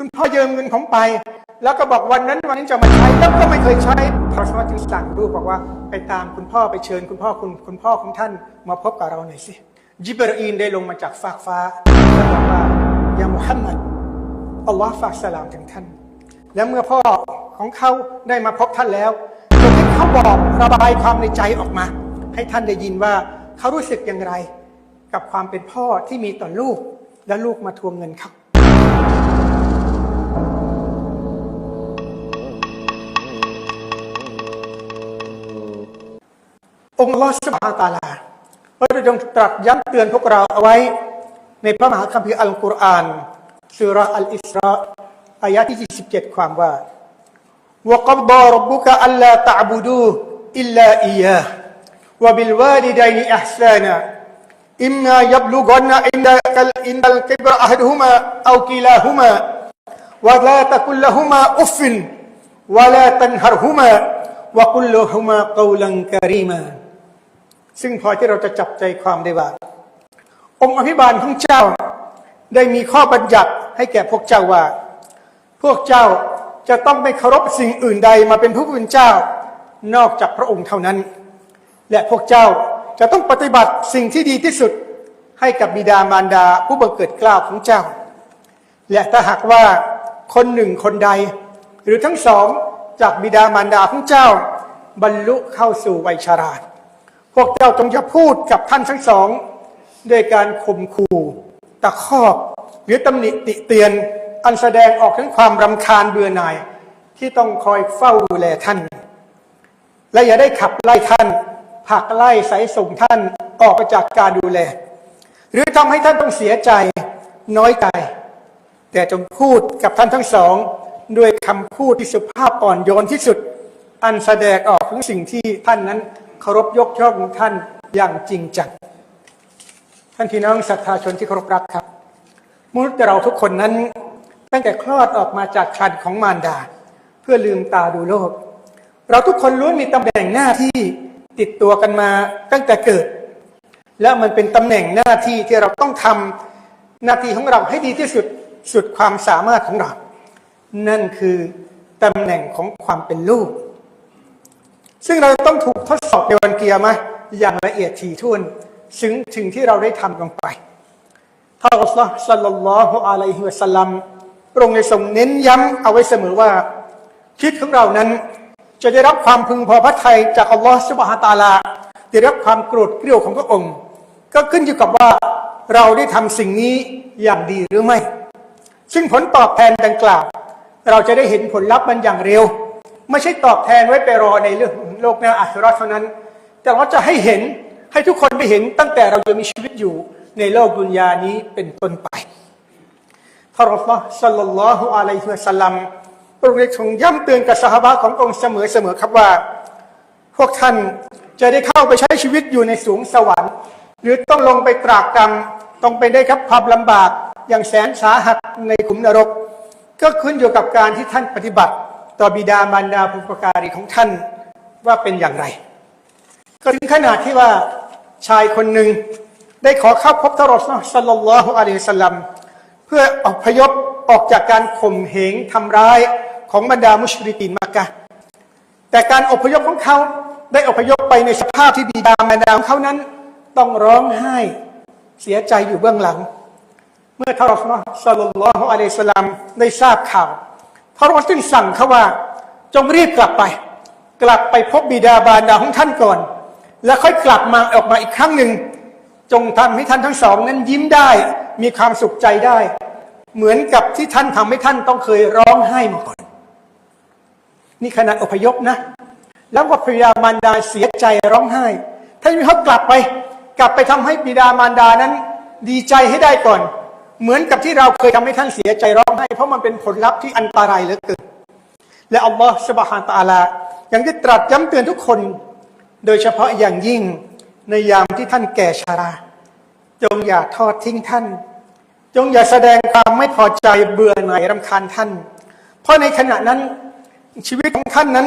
คุณพ่อยืมเงินผมไป แล้วก็บอกวันนั้นวันนี้จะมาใช้แล้วก็ไม่เคยใช้พระสมจึงสั่งลูกบอกว่าไปตามคุณพ่อไปเชิญคุณพ่อคุณคุณพ่อของท่านมาพบกับเราหน่อยสิจิบรีนได้ลงมาจากฟากฟ้าแล้วบอกว่ายามุฮัมมัดอัลลอฮ์ฝากสลามถึงท่าน และเมื่อพ่อของเขาได้มาพบท่านแล้วจนให้เขาบอกระบายความในใจออกมา ให้ท่านได้ยินว่าเขารู้สึกอย่างไร กับความเป็นพ่อที่มีต่อลูกและลูกมาทวงเงินเขา องค์อัลลอฮฺสุบฮานะฮูวะตะอาลาพระองค์ตรัสย้ำเตือนพวกเราเอาไว้ ในพระมหาคัมภีร์อัลกุรอานสุราะห์อัลอิสราอายะที่ 27 ความว่า وقضى ربك ألا تعبدوا إلا إياه وبالوالدين إحسانا إما يبلغن عندك عند الكبر أحدهما أو كلاهما ولا تقل لهما أف ولا تنهرهما وقل لهما قولا كريما ซึ่งพอที่เราจะจับใจความได้ว่า องค์อภิบาลของเจ้าได้มีข้อบัญญัติให้แก่พวกเจ้าว่า พวกเจ้าจะต้องไม่เคารพสิ่งอื่นใดมาเป็นผู้เป็นเจ้า นอกจากพระองค์เท่านั้น และพวกเจ้าจะต้องปฏิบัติสิ่งที่ดีที่สุดให้กับบิดามารดาผู้บังเกิดเกล้าวของเจ้า และถ้าหากว่าคนหนึ่งคนใด หรือทั้งสองจากบิดามารดาของเจ้า บรรลุเข้าสู่วัยชรา วกเจ้าจงจะพูดกับท่านทั้งสองด้วยการข่มขู่ตะคอกหรือตำหนิติเตียนอันแสดงออกถึงความรำคาญเบื่อหน่ายที่ต้องคอยเฝ้าดูแลท่าน และอย่าได้ขับไล่ท่านผักไล่สายส่งท่านออกไปจากการดูแล หรือทำให้ท่านต้องเสียใจน้อยใจ แต่จงพูดกับท่านทั้งสอง ด้วยคำพูดที่สุภาพอ่อนโยนที่สุด อันแสดงออกถึงสิ่งที่ท่านนั้น เคารพยกย่องท่านอย่างจริงจัง ท่านพี่น้องศรัทธาชนที่เคารพรักครับ มนุษย์เราทุกคนนั้น ตั้งแต่คลอดออกมาจากครรภ์ของมารดา เพื่อลืมตาดูโลก เราทุกคนล้วนมีตำแหน่งหน้าที่ติดตัวกันมาตั้งแต่เกิด และมันเป็นตำแหน่งหน้าที่ที่เราต้องทำหน้าที่ของเราให้ดีที่สุดสุดความสามารถของเรา นั่นคือตำแหน่งของความเป็นลูก ซึ่งเราต้องถูกทดสอบในวันเกียร์มาอย่างละเอียดถี่ถ้วนถึงถึงที่เราได้ทำลงไปท่านอัลลอฮ์สัลลัลลอฮุอะลัยฮิวะสัลลัมพระองค์ได้ทรงเน้นย้ำเอาไว้เสมอว่าชีวิตของเรานั้น จะได้รับความพึงพอพระทัยจากอัลลอฮ์สุบฮาตาลาได้รับความโกรธเกลียวของพระองค์ ก็ขึ้นอยู่กับว่าเราได้ทำสิ่งนี้อย่างดีหรือไม่ ซึ่งผลตอบแทนดังกล่าว เราจะได้เห็นผลลัพธ์มันอย่างเร็ว ไม่ใช่ตอบแทนไว้ไปรอในเรื่องโลกหน้าอาคราเท่านั้น แต่เราจะให้เห็นให้ทุกคนได้เห็นตั้งแต่เรายังมีชีวิตอยู่ในโลกดุนยานี้เป็นต้นไปท่านอัลลอฮ์สัลลัลลอฮุอะลัยฮิวะสัลลัมพระองค์ได้ทรงย้ำเตือนกับสหบาขององค์เสมอเสมอครับว่า พวกท่านจะได้เข้าไปใช้ชีวิตอยู่ในสูงสวรรค์ หรือต้องลงไปตรากตรำต้องไปได้ครับความลำบากอย่างแสนสาหัสในขุมนรก ก็ขึ้นอยู่กับการที่ท่านปฏิบัติ ต่อบิดามารดาภูปการีของท่านว่าเป็นอย่างไร ก็ถึงขนาดที่ว่าชายคนหนึ่งได้ขอเข้าพบทารอสสัลลัลลอฮุอะลัยฮิสลัมเพื่ออพยพออกจากการข่มเหงทำร้ายของบรรดามุชริกีนมักกะแต่การอพยพของเขาได้อพยพไปในสภาพที่บิดามารดาของเขานั้น ต้องร้องไห้เสียใจอยู่เบื้องหลัง เมื่อทารอสสัลลัลลอฮุอะลัยฮิสลัมได้ทราบข่าว ทารอสจึงสั่งเขาว่า จงรีบกลับไป กลับไปพบบิดาบารดาของท่านก่อน แล้วค่อยกลับมาออกมาอีกครั้งหนึ่ง จงทำให้ท่านทั้งสอง นั้นยิ้มได้มีความสุขใจได้ เหมือนกับที่ท่านทำให้ท่านต้องเคยร้องไห้มาก่อน นี่ขนาดอพยพนะ แล้วก็พยามารดาเสียใจร้องไห้ท่านมีเขากลับไป กลับไปทำให้บิดามารดานั้น ดีใจให้ได้ก่อน เหมือนกับที่เราเคยทำให้ท่านเสียใจร้องไห้เพราะมันเป็นผลลัพธ์ที่อันตรายเหลือเกินและอัลลอฮฺสุบฮานตะอาลายังได้ตรัสย้ำเตือนทุกคน โดยเฉพาะอย่างยิ่งในยามที่ท่านแก่ชารา จงอย่าทอดทิ้งท่าน จงอย่าแสดงความไม่พอใจเบื่อหน่ายรำคาญท่าน เพราะในขณะนั้นชีวิตของท่านนั้น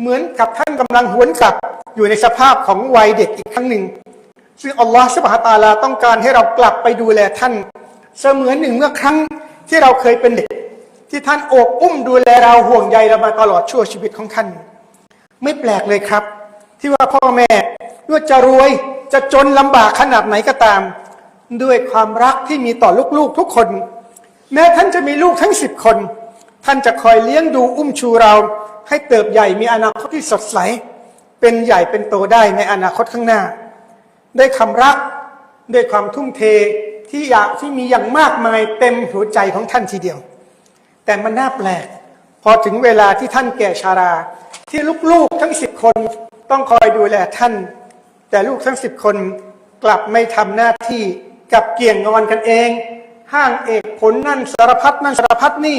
เหมือนกับท่านกำลังหวนกลับอยู่ในสภาพของวัยเด็กอีกครั้งหนึ่ง ซึ่งอัลลอฮฺสุบฮาตาลาต้องการให้เรากลับไปดูแลท่าน เสมือนหนึ่งเมื่อครั้งที่เราเคยเป็นเด็ก ที่ท่านโอบอุ้มดูแลเราห่วงใยเรามาตลอดชั่วชีวิตของท่าน ไม่แปลกเลยครับ ที่ว่าพ่อแม่ว่าจะรวยจะจนลำบากขนาดไหนก็ตาม ด้วยความรักที่มีต่อลูกๆทุกคน แม้ท่านจะมีลูกทั้งสิบคน ท่านจะคอยเลี้ยงดูอุ้มชูเรา ให้เติบใหญ่มีอนาคตที่สดใส เป็นใหญ่เป็นโตได้ในอนาคตข้างหน้า ด้วยคำรักด้วยความทุ่มเท ที่อยากที่มีอย่างมากมายเต็มหัวใจของท่านทีเดียว แต่มันน่าแปลก พอถึงเวลาที่ท่านแก่ชารา ที่ลูกๆทั้งสิบคนต้องคอยดูแลท่าน แต่ลูกทั้งสิบคนกลับไม่ทำหน้าที่กับเกี่ยงงอนกันเอง ห้างเอกผลนั่นสารพัดนั่นสารพัดนี่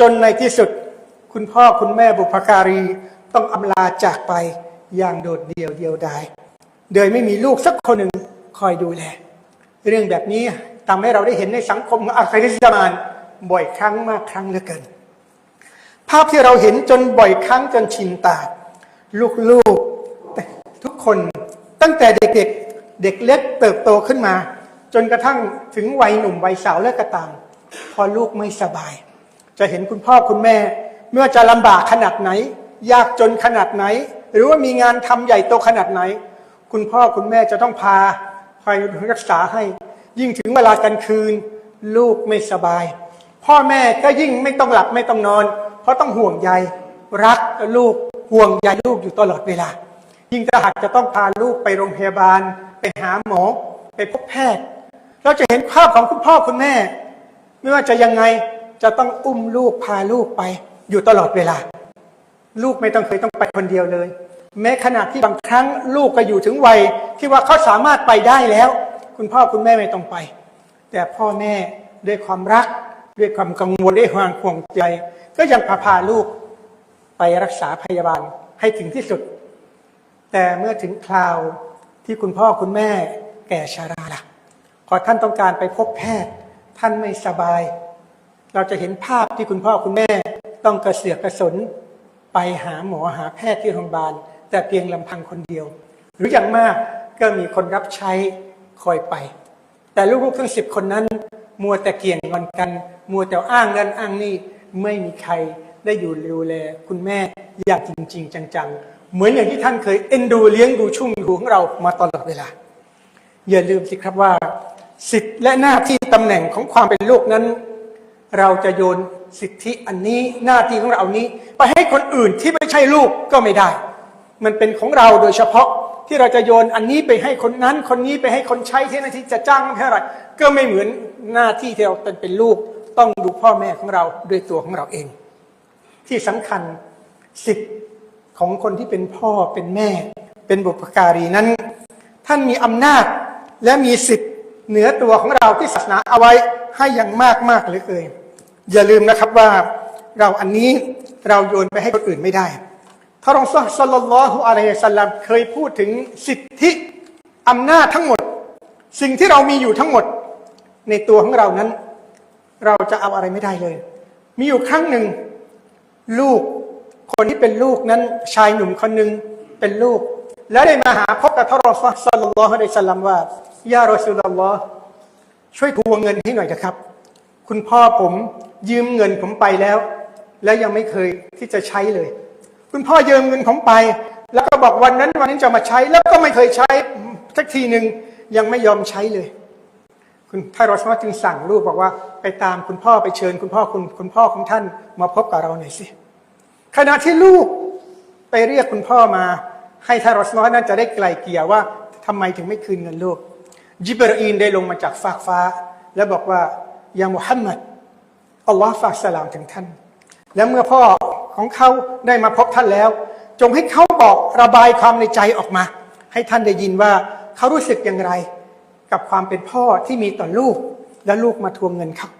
จนในที่สุด คุณพ่อคุณแม่บุพการีต้องอำลาจากไปอย่างโดดเดี่ยวเดียวดายโดยไม่มีลูกสักคนหนึ่งคอยดูแล เรื่องแบบนี้ทำให้เราได้เห็นในสังคมอัคริสมานบ่อยครั้งมากครั้งเหลือเกิน ภาพที่เราเห็นจนบ่อยครั้งจนชินตา ลูกๆทุกคนตั้งแต่เด็กๆเด็กเล็กเติบโตขึ้นมา จนกระทั่งถึงวัยหนุ่มวัยสาวและกระตามพอลูกไม่สบาย จะเห็นคุณพ่อคุณแม่ไม่ว่าจะลำบากขนาดไหน ยากจนขนาดไหน หรือว่ามีงานทำใหญ่โตขนาดไหน คุณพ่อคุณแม่จะต้องพา คอยรักษาให้ ยิ่งถึงเวลากลางคืน ลูกไม่สบาย พ่อแม่ก็ยิ่งไม่ต้องหลับไม่ต้องนอน เพราะต้องห่วงใยรักลูกห่วงใยลูกอยู่ตลอดเวลา ยิ่งถ้าหากจะต้องพาลูกไปโรงพยาบาล ไปหาหมอ ไปพบแพทย์ เราจะเห็นภาพของคุณพ่อคุณแม่ ไม่ว่าจะยังไงจะต้องอุ้มลูกพาลูกไปอยู่ตลอดเวลา ลูกไม่ต้องเคยต้องไปคนเดียวเลย แม้ขณะที่บางครั้งลูกก็อยู่ถึงวัยที่ว่าเขาสามารถไปได้แล้ว คุณพ่อคุณแม่ไม่ต้องไป แต่พ่อแม่ด้วยความรัก ด้วยความกังวลด้วยความห่วงใจ ก็ยังพาพาลูกไปรักษาพยาบาลให้ถึงที่สุด แต่เมื่อถึงคราวที่คุณพ่อคุณแม่แก่ชาราล่ะพอท่านต้องการไปพบแพทย์ ท่านไม่สบาย เราจะเห็นภาพที่คุณพ่อคุณแม่ต้องกระเสือกกระสนไปหาหมอหาแพทย์ที่โรงพยาบาล แต่เพียงลำพังคนเดียว หรืออย่างมากก็มีคนรับใช้คอยไป แต่ลูกๆทั้งสิบคนนั้น มัวแต่เกี่ยงงอนกัน มัวแต่อ้างนั้นอ้างนี่ไม่มีใครได้อยู่ดูแลคุณแม่อย่างจริง ๆ จังๆ เหมือนอย่างที่ท่านเคยเอ็นดูเลี้ยงดูชุ่มดูของเรามาตลอดเวลา อย่าลืมสิครับว่า สิทธิและหน้าที่ตำแหน่งของความเป็นลูกนั้น เราจะโยนสิทธิอันนี้หน้าที่ของเรานี้ ไปให้คนอื่นที่ไม่ใช่ลูกก็ไม่ได้ มันเป็นของเราโดยเฉพาะที่เราจะโยนอันนี้ไปให้คนนั้น คนนี้ไปให้คนใช้ที่หน้าที่จะจ้างเท่าไหร่ก็ไม่เหมือนหน้าที่ที่เราเป็นลูก ต้องดูพ่อแม่ของเราด้วยตัวของเราเอง ที่สำคัญสิทธิ์ของคนที่เป็นพ่อเป็นแม่ เป็นบุพการีนั้น ท่านมีอำนาจและมีสิทธิ์เหนือตัวของเราที่ศาสนาเอาไว้ให้อย่างมากมากเหลยเกินอย่าลืมนะครับว่าเราอันนี้เราโยนไปให้คนอื่นไม่ได้ ท่านรองสัลลัลลอฮุอะลัยฮิสัลลัมเคยพูดถึงสิทธิอำนาจทั้งหมด สิ่งที่เรามีอยู่ทั้งหมด ในตัวของเรานั้น เราจะเอาอะไรไม่ได้เลย มีอยู่ครั้งหนึ่ง ลูกคนที่เป็นลูกนั้นชายหนุ่มคนหนึ่งเป็นลูก แล้วได้มาหาพบกับท่านรอสัลลัลลอฮุอะลัยฮิสัลลัมว่ายารอซูลลอฮ์ช่วยทวงเงินให้หน่อยเถอะครับ คุณพ่อผมยืมเงินผมไปแล้ว แล้วยังไม่เคยที่จะใช้เลย คุณพ่อยืมเงินผมไป แล้วก็บอกวันนั้นวันนี้จะมาใช้ แล้วก็ไม่เคยใช้สักทีหนึ่งยังไม่ยอมใช้เลย คุณท่านรอสมาจึงสั่งลูกบอกว่าไปตามคุณพ่อไปเชิญ คุณพ่อคุณคุณพ่อของท่านมาพบกับเราหน่อยสิขณะที่ลูกไปเรียกคุณพ่อมา ให้ท่านรอสมานั้นจะได้ไกลเกลี่ยว่าทำไมถึงไม่คืนเงินลูกจิบรอีนได้ลงมาจากฟากฟ้า แล้วบอกว่ายามุฮัมมัดอัลลอฮ์ฝากสลามถึงท่าน และเมื่อพ่อ ของเขาได้มาพบท่านแล้ว จงให้เขาบอกระบายความในใจออกมา ให้ท่านได้ยินว่าเขารู้สึกอย่างไร กับความเป็นพ่อที่มีต่อลูก และลูกมาทวงเงินเขา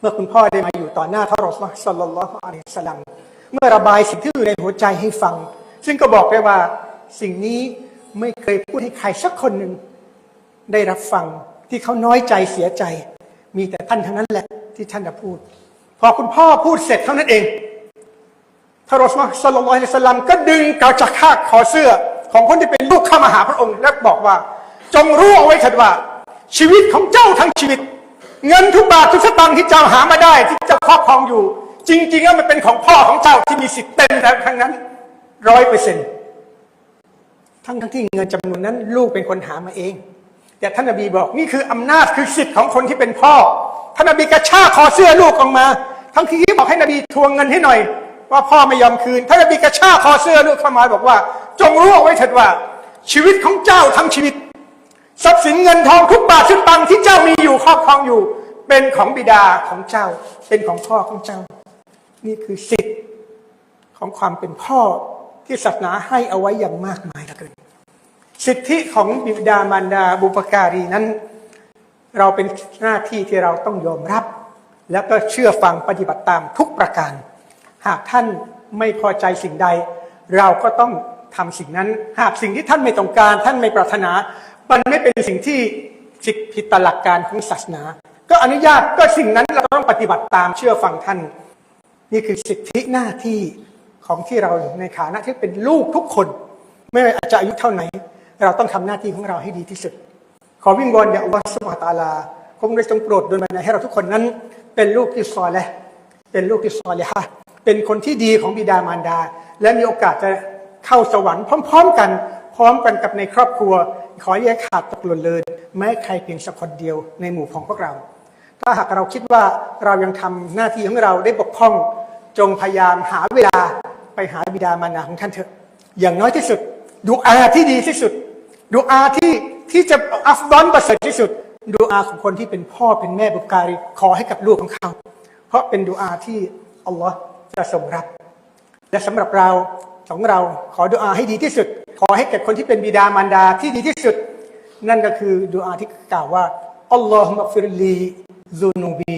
เมื่อคุณพ่อได้มาอยู่ต่อหน้าท่านรอสมาสัลลัลลอฮุอะลัยฮิสลามเมื่อระบายสิ่งที่อยู่ในหัวใจให้ฟัง ซึ่งก็บอกได้ว่าสิ่งนี้ไม่เคยพูดให้ใครสักคนหนึ่งได้รับฟังที่เขาน้อยใจเสียใจ มีแต่ท่านเทั้งนั้นแหละที่ท่านจะพูด พอคุณพ่อพูดเสร็จเท่านั้นเอง ท่านรอสมาสลลลลอฮิสลามก็ดึงกระจักคาดคอเสื้อ ของคนที่เป็นลูกเข้ามาหาพระองค์ และบอกว่า จงรู้เอาไว้เถิดว่า ชีวิตของเจ้าทั้งชีวิต เงินทุกบาททุกสตางค์ที่เจ้าหามาได้ที่เจ้าครอบครองอยู่ จริง ๆ แล้วมันเป็นของพ่อของเจ้าที่มีสิทธิ์เต็มทั้งนั้นร้อยเปอร์เซ็นต์ทั้งทั้งที่เงินจำนวนนั้น ลูกเป็นคนหามาเอง แต่ท่านนบีบอกนี่คืออำนาจคือสิทธิ์ของคนที่เป็นพ่อท่านนบีกระชากคอเสื้อลูกออกมา ทั้งที่บอกให้นบีทวงเงินให้หน่อย ว่าพ่อไม่ยอมคืนท่านนบีกระชากคอเสื้อลูกเข้ามาบอกว่า จงรู้เอาไว้เถิดว่า ชีวิตของเจ้าทั้งชีวิต ทรัพย์สินเงินทองทุกบาททุกตังที่เจ้ามีอยู่ครอบครองอยู่ เป็นของบิดาของเจ้า เป็นของพ่อของเจ้า นี่คือสิทธิ์ของความเป็นพ่อที่ศาสนาให้เอาไว้อย่างมากมายเหลือเกินสิทธิของบิดามารดาบุปการีนั้น เราเป็นหน้าที่ที่เราต้องยอมรับ แล้วก็เชื่อฟังปฏิบัติตามทุกประการ หากท่านไม่พอใจสิ่งใด เราก็ต้องทำสิ่งนั้น หากสิ่งที่ท่านไม่ต้องการ ท่านไม่ปรารถนา มันไม่เป็นสิ่งที่ผิดตามหลักการของศาสนา ก็อนุญาตก็สิ่งนั้นเราต้องปฏิบัติตามเชื่อฟังท่าน นี่คือสิทธิหน้าที่ของที่เราในฐานะที่เป็นลูกทุกคน ไม่ว่าจะอายุเท่าไหน เราต้องทำหน้าที่ของเราให้ดีที่สุด ขอวิงวอนอย่างอัสุบฮาตาลาคงได้ทรงโปรดโดยบันดาลให้เราทุกคนนั้น เป็นลูกที่ซอและเป็นลูกที่ซอเลฮะ เป็นคนที่ดีของบิดามารดา และมีโอกาสจะเข้าสวรรค์พร้อม ๆ กัน พร้อมกันกับในครอบครัว ขอแยกขาดตกหล่นเลยแม้ใครเพียงสักคนเดียวในหมู่ของพวกเรา ถ้าหากเราคิดว่าเรายังทำหน้าที่ของเราได้บกพร่องจงพยายามหาเวลาไปหาบิดามารดาของท่านเถอะ อย่างน้อยที่สุดดูอาที่ดีที่สุดดูอาที่ที่จะอัฟดอนประเสริฐที่สุดดูอาของคนที่เป็นพ่อเป็นแม่บุการีขอให้กับลูกของเขา เพราะเป็นดูอาที่อัลลอฮ์ จะทรงรับ และสำหรับเราของเราขอดูอาให้ดีที่สุด ขอให้แก่คนที่เป็นบิดามารดาที่ดีที่สุด นั่นก็คือดูอาที่กล่าวว่าอัลลอฮุมะฟิรลีซุนูบี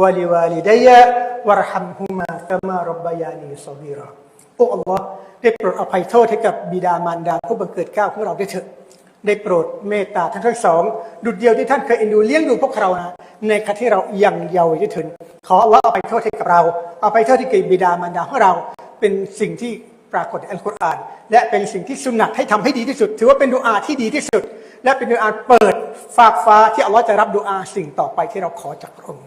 วะลิวาลิดัยะวะรฮัมฮุมากมารบบยานีซอบีรอโอ้อัลลอฮ์ได้โปรดอภัยโทษให้กับบิดามารดาผู้บังเกิดเกล้าของเราด้วยเถิด ได้โปรดเมตตาท่านทั้งสองดุจเดียวที่ท่านเคยเอ็นดูเลี้ยงดูพวกเรานะในขณะที่เรายังเยาว์ยู่ถึงขออัลลอฮ์อภัยโทษให้กับเรา เอภัยโทษที่เกิดบิดามารดาของเราเป็นสิ่งที่ปรากฏในอัลกุรอาน และเป็นสิ่งที่สุนัตให้ทำให้ดีที่สุด ถือว่าเป็นดูอาที่ดีที่สุด และเป็นดูอาเปิดฟากฟ้าที่อัลลอฮ์จะรับดูอาสิ่งต่อไปที่เราขอจากพระองค์